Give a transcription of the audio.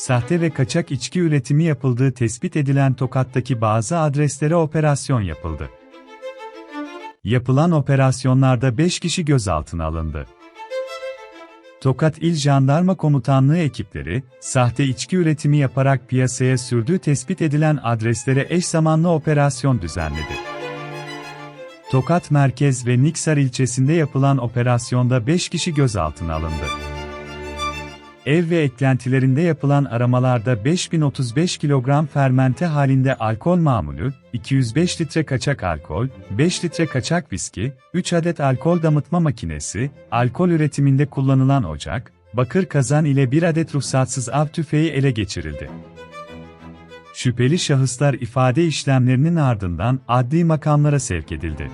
sahte ve kaçak içki üretimi yapıldığı tespit edilen Tokat'taki bazı adreslere operasyon yapıldı. Yapılan operasyonlarda 5 kişi gözaltına alındı. Tokat İl Jandarma Komutanlığı ekipleri, sahte içki üretimi yaparak piyasaya sürdüğü tespit edilen adreslere eş zamanlı operasyon düzenledi. Tokat Merkez ve Niksar ilçesinde yapılan operasyonda 5 kişi gözaltına alındı. Ev ve eklentilerinde yapılan aramalarda 5035 kilogram fermente halinde alkol mamulü, 205 litre kaçak alkol, 5 litre kaçak viski, 3 adet alkol damıtma makinesi, alkol üretiminde kullanılan ocak, bakır kazan ile 1 adet ruhsatsız av tüfeği ele geçirildi. Şüpheli şahıslar ifade işlemlerinin ardından adli makamlara sevk edildi.